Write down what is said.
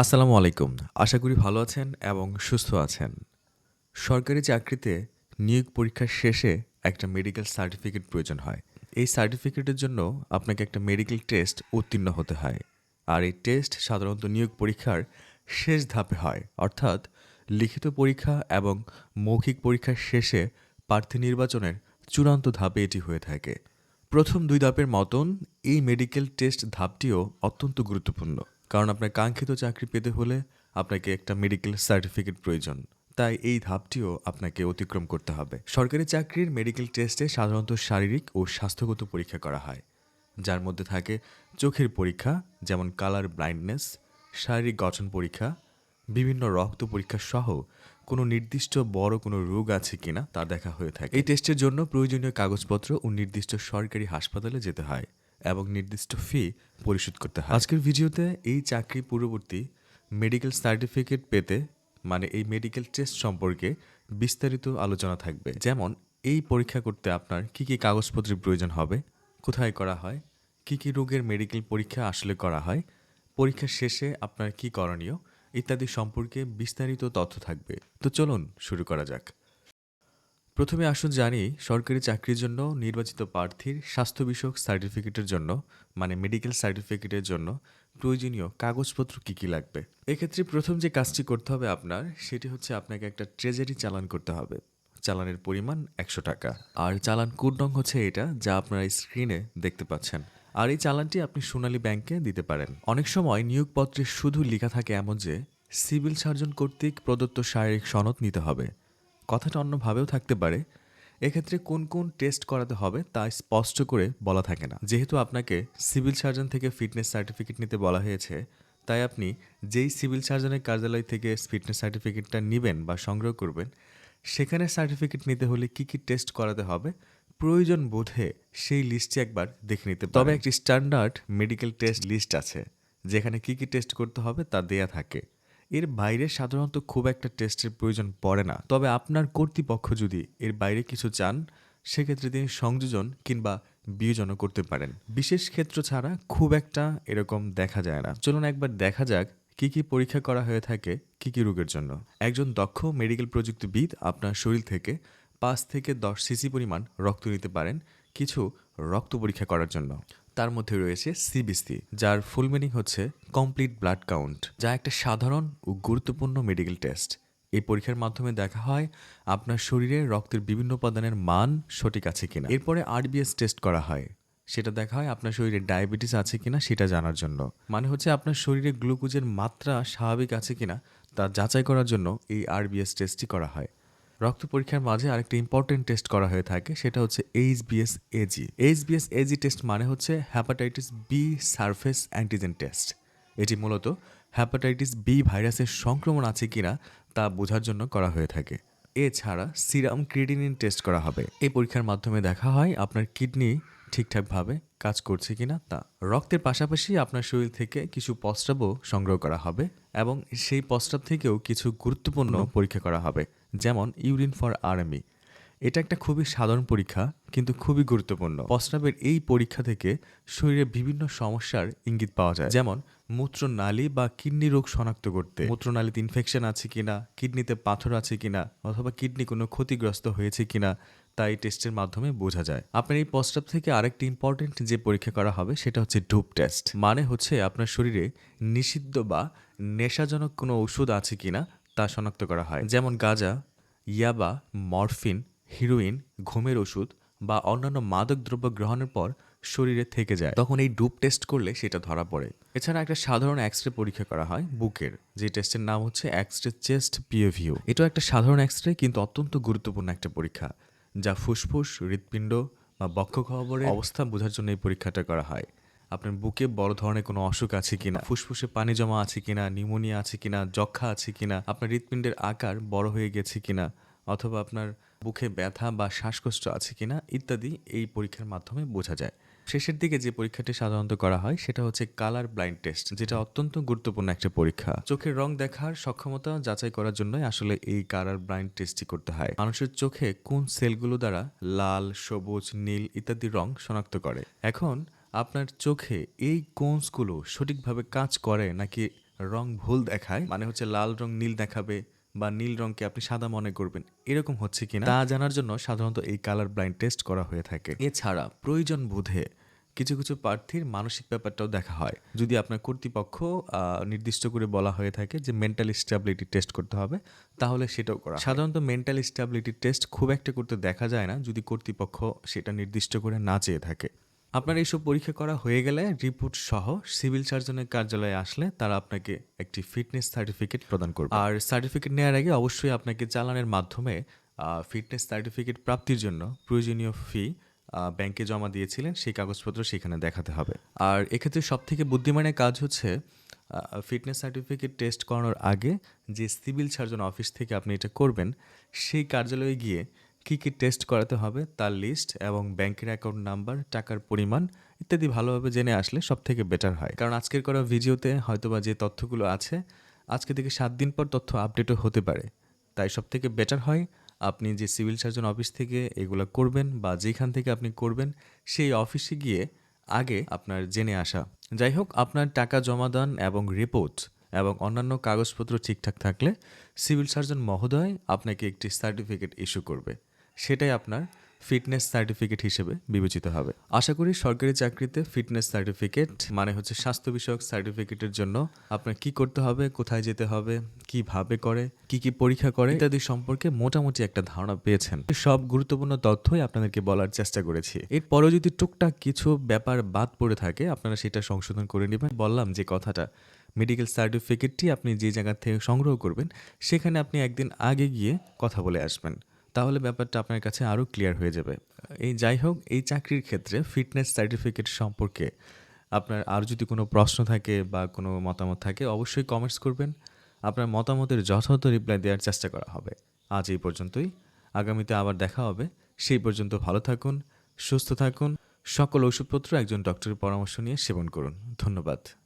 আসসালামু আলাইকুম। আশা করি ভালো আছেন এবং সুস্থ আছেন। সরকারি চাকরিতে নিয়োগ পরীক্ষার শেষে একটা মেডিকেল সার্টিফিকেট প্রয়োজন হয়। এই সার্টিফিকেটের জন্য আপনাকে একটা মেডিকেল টেস্ট উত্তীর্ণ হতে হয়। আর এই টেস্ট সাধারণত নিয়োগ পরীক্ষার শেষ ধাপে হয়। অর্থাৎ লিখিত পরীক্ষা এবং মৌখিক পরীক্ষার শেষে প্রার্থী নির্বাচনের চূড়ান্ত ধাপে এটি হয়ে থাকে। প্রথম দুই ধাপের মতন এই মেডিকেল টেস্ট ধাপটিও অত্যন্ত গুরুত্বপূর্ণ। কারণ আপনার কাঙ্ক্ষিত চাকরি পেতে হলে আপনাকে একটা মেডিকেল সার্টিফিকেট প্রয়োজন। তাই এই ধাপটিও আপনাকে অতিক্রম করতে হবে। সরকারি চাকরির মেডিকেল টেস্টে সাধারণত শারীরিক ও স্বাস্থ্যগত পরীক্ষা করা হয়। যার মধ্যে থাকে চোখের পরীক্ষা, যেমন কালার ব্লাইন্ডনেস শারীরিক গঠন পরীক্ষা, বিভিন্ন রক্ত পরীক্ষা সহ কোনো নির্দিষ্ট বড় কোনো রোগ আছে কিনা তা দেখা হয়ে থাকে। এই টেস্টের জন্য প্রয়োজনীয় কাগজপত্র ও নির্দিষ্ট সরকারি হাসপাতালে যেতে হয়। এবং নির্দিষ্ট ফি পরিশোধ করতে হয়। আজকের ভিডিওতে এই চাকরি পূর্ববর্তী মেডিকেল সার্টিফিকেট পেতে মানে এই মেডিকেল টেস্ট সম্পর্কে বিস্তারিত আলোচনা থাকবে। যেমন, এই পরীক্ষা করতে আপনার কি কি কাগজপত্রের প্রয়োজন হবে, কোথায় করা হয়, কি কি রোগের মেডিকেল পরীক্ষা আসলে করা হয়, পরীক্ষা শেষে আপনার কি করণীয় ইত্যাদি সম্পর্কে বিস্তারিত তথ্য থাকবে। তো চলুন শুরু করা যাক। প্রথমে আসুন জানি সরকারি চাকরির জন্য নির্বাচিত প্রার্থীর স্বাস্থ্য বিষয়ক সার্টিফিকেটের জন্য মানে মেডিকেল সার্টিফিকেটের জন্য প্রয়োজনীয় কাগজপত্র কী কী লাগবে। এক্ষেত্রে প্রথম যে কাজটি করতে হবে আপনার, সেটি হচ্ছে আপনাকে একটা ট্রেজারি চালান করতে হবে। চালানের পরিমাণ একশো টাকা। আর চালান কোড হচ্ছে এটা, যা আপনারা স্ক্রিনে দেখতে পাচ্ছেন। আর এই চালানটি আপনি সোনালী ব্যাংকে দিতে পারেন। অনেক সময় নিয়োগপত্রে শুধু লেখা থাকে এমন যে, সিভিল সার্জন কর্তৃক প্রদত্ত শারীরিক সনদ নিতে হবে। কথাটা অন্যভাবেও থাকতে পারে। এক্ষেত্রে কোন কোন টেস্ট করাতে হবে তা স্পষ্ট করে বলা থাকে না। যেহেতু আপনাকে সিভিল সার্জন থেকে ফিটনেস সার্টিফিকেট নিতে বলা হয়েছে, তাই আপনি যেই সিভিল সার্জনের কার্যালয় থেকে ফিটনেস সার্টিফিকেটটা নেবেন বা সংগ্রহ করবেন, সেখানে সার্টিফিকেট নিতে হলে কি কি টেস্ট করাতে হবে প্রয়োজন বোধে সেই লিস্টটি একবার দেখে নিতে তবে একটি স্ট্যান্ডার্ড মেডিকেল টেস্ট লিস্ট আছে, যেখানে কি কি টেস্ট করতে হবে তা দেয়া থাকে। এর বাইরে সাধারণত খুব একটা টেস্টের প্রয়োজন পড়ে না। তবে আপনার কর্তৃপক্ষ যদি এর বাইরে কিছু চান, সেক্ষেত্রে তিনি সংযোজন কিংবা বিয়োজনও করতে পারেন। বিশেষ ক্ষেত্র ছাড়া খুব একটা এরকম দেখা যায় না। চলুন একবার দেখা যাক কি কি পরীক্ষা করা হয়ে থাকে কি কি রোগের জন্য। একজন দক্ষ মেডিকেল প্রযুক্তিবিদ আপনার শরীর থেকে পাঁচ থেকে দশ সিসি পরিমাণ রক্ত নিতে পারেন কিছু রক্ত পরীক্ষা করার জন্য। তার মধ্যে রয়েছে সিবিসি যার ফুল মিনিং হচ্ছে কমপ্লিট ব্লাড কাউন্ট যা একটা সাধারণ ও গুরুত্বপূর্ণ মেডিকেল টেস্ট এই পরীক্ষার মাধ্যমে দেখা হয় আপনার শরীরে রক্তের বিভিন্ন উপাদানের মান সঠিক আছে কিনা। এরপরে আরবিএস টেস্ট করা হয়। সেটা দেখা হয় আপনার শরীরে ডায়াবেটিস আছে কিনা সেটা জানার জন্য। মানে হচ্ছে আপনার শরীরে গ্লুকোজের মাত্রা স্বাভাবিক আছে কিনা তা যাচাই করার জন্য এই আরবিএস টেস্টটি করা হয়। রক্ত পরীক্ষার মাঝে আরেকটা ইম্পর্টেন্ট টেস্ট করা হয়ে থাকে, সেটা হচ্ছে H HBS AG H HBS AG test মানে হচ্ছে hepatitis B surface antigen test এটি মূলত হ্যাপাটাইটিস বি ভাইরাসের সংক্রমণ আছে কিনা তা বোঝার জন্য করা হয়ে থাকে। এছাড়া সিরাম ক্রিডিনিন টেস্ট করা হবে। এই পরীক্ষার মাধ্যমে দেখা হয় আপনার কিডনি ঠিকঠাকভাবে কাজ করছে কিনা তা। রক্তের পাশাপাশি আপনার শরীর থেকে কিছু প্রস্রাবও সংগ্রহ করা হবে এবং সেই প্রস্রাব থেকেও কিছু গুরুত্বপূর্ণ পরীক্ষা করা হবে যেমন ইউরিন ফর আর্মি। এটা একটা খুবই সাধারণ পরীক্ষা কিন্তু খুবই গুরুত্বপূর্ণ। প্রস্রাবের এই পরীক্ষা থেকে শরীরে বিভিন্ন সমস্যার ইঙ্গিত পাওয়া যায় যেমন মূত্রনালী বা কিডনি রোগ শনাক্ত করতে। মূত্রনালীতে ইনফেকশন আছে কিনা কিডনিতে পাথর আছে কিনা অথবা কিডনি কোনো ক্ষতিগ্রস্ত হয়েছে কিনা তা এই টেস্টের মাধ্যমে বোঝা যায়। আপনার এই প্রস্রাব থেকে আরেকটি ইম্পর্টেন্ট যে পরীক্ষা করা হবে, সেটা হচ্ছে ডুপ টেস্ট মানে হচ্ছে আপনার শরীরে নিষিদ্ধ বা নেশাজনক কোনো ওষুধ আছে কিনা তা শনাক্ত করা হয়। যেমন গাঁজা, ইয়াবা, মরফিন হিরোইন ঘুমের ওষুধ বা অন্যান্য মাদক দ্রব্য গ্রহণের পর শরীরে থেকে যায়। তখন এই ডুপ টেস্ট করলে সেটা ধরা পড়ে। এছাড়া একটা সাধারণ এক্স রে পরীক্ষা করা হয় বুকের। যে টেস্টের নাম হচ্ছে এক্স রে চেস্ট পিওভিউ এটাও একটা সাধারণ এক্স রে কিন্তু অত্যন্ত গুরুত্বপূর্ণ একটা পরীক্ষা। যা ফুসফুস, হৃৎপিণ্ড বা বক্ষ খবরের অবস্থা বোঝার জন্য এই পরীক্ষাটা করা হয়। আপনার বুকে বড় ধরনের কোনো অসুখ আছে কিনা? ফুসফুসে পানি জমা আছে কিনা? নিউমোনিয়া আছে কিনা? যক্ষা আছে কিনা? আপনার হৃৎপিণ্ডের আকার বড় হয়ে গেছে কিনা? অথবা আপনার বুকে ব্যথা বা শ্বাসকষ্ট আছে কিনা? ইত্যাদি এই পরীক্ষার মাধ্যমে বোঝা যায়। শেষের দিকে যে পরীক্ষাটি সাধারণত করা হয়, সেটা হচ্ছে কালার ব্লাইন্ড টেস্ট যেটা অত্যন্ত গুরুত্বপূর্ণ একটা পরীক্ষা। চোখের রং দেখার সক্ষমতা যাচাই করার জন্যই আসলে এই কালার ব্লাইন্ড টেস্টটি করতে হয়। মানুষের চোখে কোন সেলগুলো দ্বারা লাল, সবুজ, নীল ইত্যাদি রং শনাক্ত করে? এখন আপনার চোখে এই কোন্সগুলো সঠিকভাবে কাজ করে নাকি রং ভুল দেখায়? মানে হচ্ছে লাল রং নীল দেখাবে বা নীল রঙকে আপনি সাদা মনে করবেন। এরকম হচ্ছে কিনা তা জানার জন্য সাধারণত এই কালার ব্লাইন্ড টেস্ট করা হয়ে থাকে। এছাড়া প্রয়োজন বোধে কিছু কিছু প্রার্থীর মানসিক ব্যাপারটাও দেখা হয়। যদি আপনার কর্তৃপক্ষ নির্দিষ্ট করে বলা হয়ে থাকে যে মেন্টাল স্টেবিলিটি টেস্ট করতে হবে, তাহলে সেটাও করা সাধারণত মেন্টাল স্টেবিলিটি টেস্ট খুব একটা করতে দেখা যায় না যদি কর্তৃপক্ষ সেটা নির্দিষ্ট করে না চেয়ে থাকে। আপনার এইসব পরীক্ষা করা হয়ে গেলে রিপোর্ট সহ সিভিল সার্জনের কার্যালয়ে আসলে তারা আপনাকে একটি ফিটনেস সার্টিফিকেট প্রদান করবে। আর সার্টিফিকেট নেওয়ার আগে অবশ্যই আপনাকে চালানের মাধ্যমে ফিটনেস সার্টিফিকেট প্রাপ্তির জন্য প্রয়োজনীয় ফি ব্যাংকে জমা দিয়েছিলেন সেই কাগজপত্র সেখানে দেখাতে হবে। আর এক্ষেত্রে সব থেকে বুদ্ধিমানের কাজ হচ্ছে ফিটনেস সার্টিফিকেট টেস্ট করানোর আগে যে সিভিল সার্জন অফিস থেকে আপনি এটা করবেন সেই কার্যালয়ে গিয়ে কী কী টেস্ট করাতে হবে তার লিস্ট এবং ব্যাংকের অ্যাকাউন্ট নাম্বার টাকার পরিমাণ ইত্যাদি ভালোভাবে জেনে আসলে সব থেকে বেটার হয়। কারণ আজকের করা ভিডিওতে হয়তোবা যে তথ্যগুলো আছে, আজকে থেকে সাত দিন পর তথ্য আপডেটও হতে পারে। তাই সব থেকে বেটার হয় আপনি যে সিভিল সার্জন অফিস থেকে এগুলো করবেন বা যেখান থেকে আপনি করবেন, সেই অফিসে গিয়ে আগে আপনার জেনে আসা। যাই হোক, আপনার টাকা জমা দান এবং রিপোর্ট এবং অন্যান্য কাগজপত্র ঠিকঠাক থাকলে সিভিল সার্জন মহোদয় আপনাকে একটি সার্টিফিকেট ইস্যু করবে। সেটাই আপনার ফিটনেস সার্টিফিকেট হিসেবে বিবেচিত হবে। আশা করি সরকারি চাকরিতে ফিটনেস সার্টিফিকেট মানে হচ্ছে স্বাস্থ্য বিষয়ক সার্টিফিকেটের জন্য আপনার কি করতে হবে, কোথায় যেতে হবে, কীভাবে করে, কি কি পরীক্ষা করে ইত্যাদি সম্পর্কে মোটামুটি একটা ধারণা পেয়েছেন। সব গুরুত্বপূর্ণ তথ্যই আপনাদেরকে বলার চেষ্টা করেছি। এরপরেও যদি টুকটাক কিছু ব্যাপার বাদ পড়ে থাকে, আপনারা সেটা সংশোধন করে নেবেন। বললাম যে কথাটা মেডিকেল সার্টিফিকেটটি আপনি যে জায়গা থেকে সংগ্রহ করবেন, সেখানে আপনি একদিন আগে গিয়ে কথা বলে আসবেন। তাহলে ব্যাপারটা আপনার কাছে আরও ক্লিয়ার হয়ে যাবে। এই যাই হোক, এই চাকরির ক্ষেত্রে ফিটনেস সার্টিফিকেট সম্পর্কে আপনার আর যদি কোনো প্রশ্ন থাকে বা কোনো মতামত থাকে, অবশ্যই কমেন্টস করবেন। আপনার মতামতের যথাযথ রিপ্লাই দেওয়ার চেষ্টা করা হবে। আজ এই পর্যন্তই। আগামীতে আবার দেখা হবে। সেই পর্যন্ত ভালো থাকুন, সুস্থ থাকুন। সকল ওষুধপত্র একজন ডক্টরের পরামর্শ নিয়ে সেবন করুন। ধন্যবাদ।